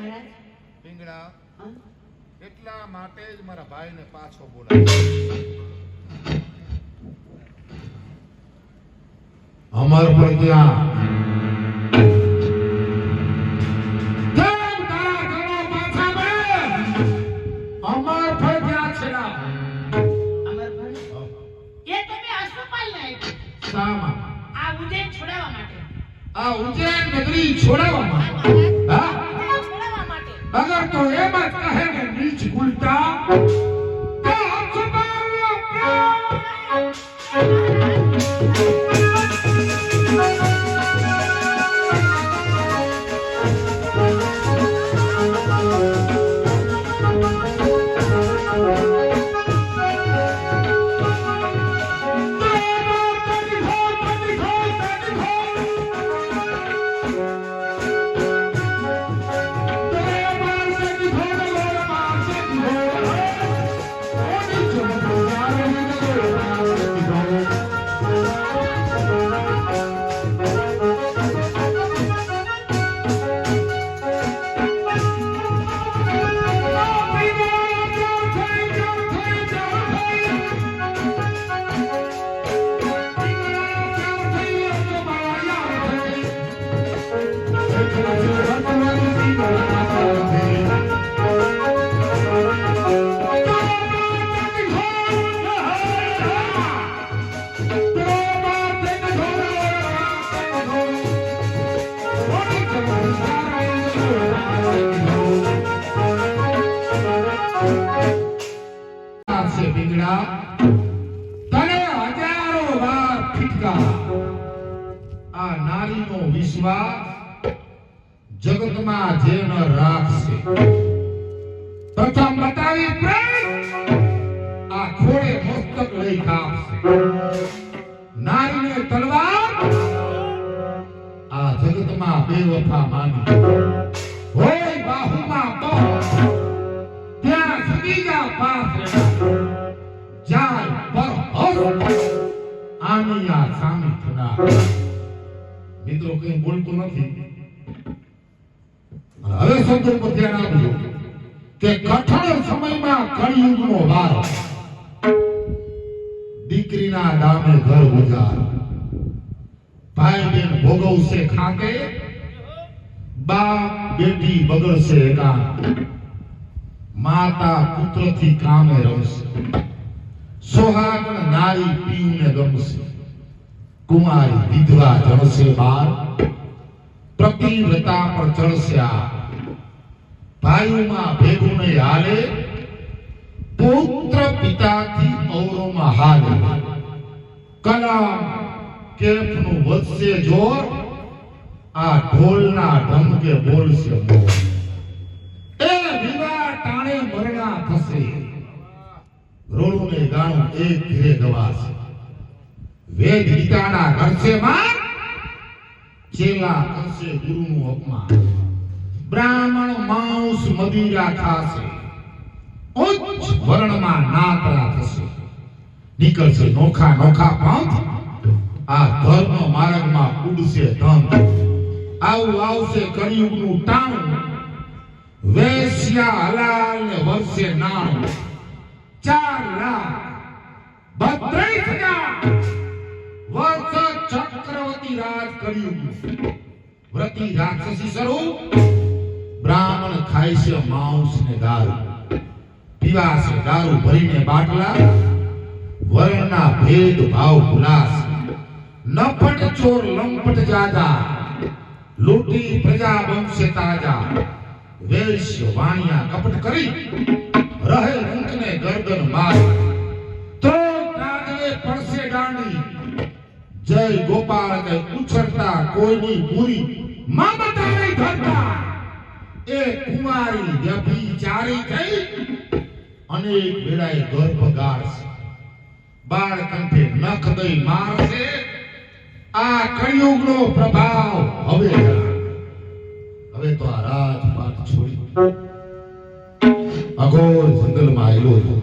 મહારાજ પીંગળા એટલા માટે જ મારા ભાઈને પાછો બોલાવ્યો અમર પર ત્યાં કેમ તારા ઘરો પાછા મળે? અમર પર ત્યાં છેડા. અમરભાઈ એ તમે અશ્વપાલને આપ્યું. શામાં? આ ઉજ્જૈન છોડાવવા માટે આ ઉજ્જૈન નગરી છોડાવવામાં તો એમ જ કહે ને નીચ ઉલટા Thank અખબારનો ફીટકા આ નારીનો વિશ્વાસ જગતમાં જે રાખશે પ્રથમ બતાવી પ્રેમ આ ખોડે મસ્તક લઈ કાપશે નારીને તલવાર આ જગતમાં બેવફા માની આ સામી થનાર મિત્રો, કઈ બોલતું નથી. હવે શબ્દો ધ્યાન આપજો કે કઠણ સમયમાં કળિયુગનો વાર. દીકરીના દામે ઘર ગુજાર ભાઈ બેન ભોગવશે ખાતે બાપ, બેટી બગડશે એકાંત. માતા, પુત્રથી કામે રમશે. સોહાગણ નારી પીને ગમશે. કુમારી વિધવા જણશે બાર, પ્રતિવ્રતા પર ચડશે ભાઈઓમાં ભેગું નહીં હાલે, પુત્ર પિતાથી ઔરોમાં હાલે. કલામ કેફનું વધશે જોર, આ ઢોલના ઢમકે બોલશે મોર. એ વિવાહ ટાણે મરણા થશે. રોડું ને ગાણું એક ઘેરે ગવાશે. વેદ ગીતાના ઘરશે માં ચેલા કરશે ગુરુનું અપમાન. બ્રાહ્મણ માંસ મદિરા ખાશે ઉચ્ચ વર્ણમાં નાતરા થશે. નીકળશે નોખા નોખા પંથ. આ ધર્મ માર્ગમાં ઉડશે ધન. આવું આવશે કળિયુગનું ટાણું વેશ્યા હલાલ ને વર્ષે નાણું. ચાર લાખ રાજ રાક્ષસી સ્વરૂપ, બ્રાહ્મણ ખાય છે માંસ ને દારૂ પીવાશે દારૂ ભરીને બાટલા. વર્ણના ભેદ ભાવ ભુલાસ નફટ ચોર લંપટ જાજા લૂટી પ્રજા બનશે તાજા. વેશ્ય વાણિયા કપટ કરી. રહે ઊંટને ગરદન માર. જય ગોપાલ કે ઉછળતા કોઈની પૂરી મમતા નહીં ધરતા. એ કુમારી વ્યભિચારી થઈ અનેક વેળાએ ગર્ભ ગાળશે બાળ કંઠે નખ દઈ મારશે. આ કળિયુગનો પ્રભાવ હવે હવે તો આ રાજપાટ છોડી. અઘોર જંગલમાં આવેલો હતો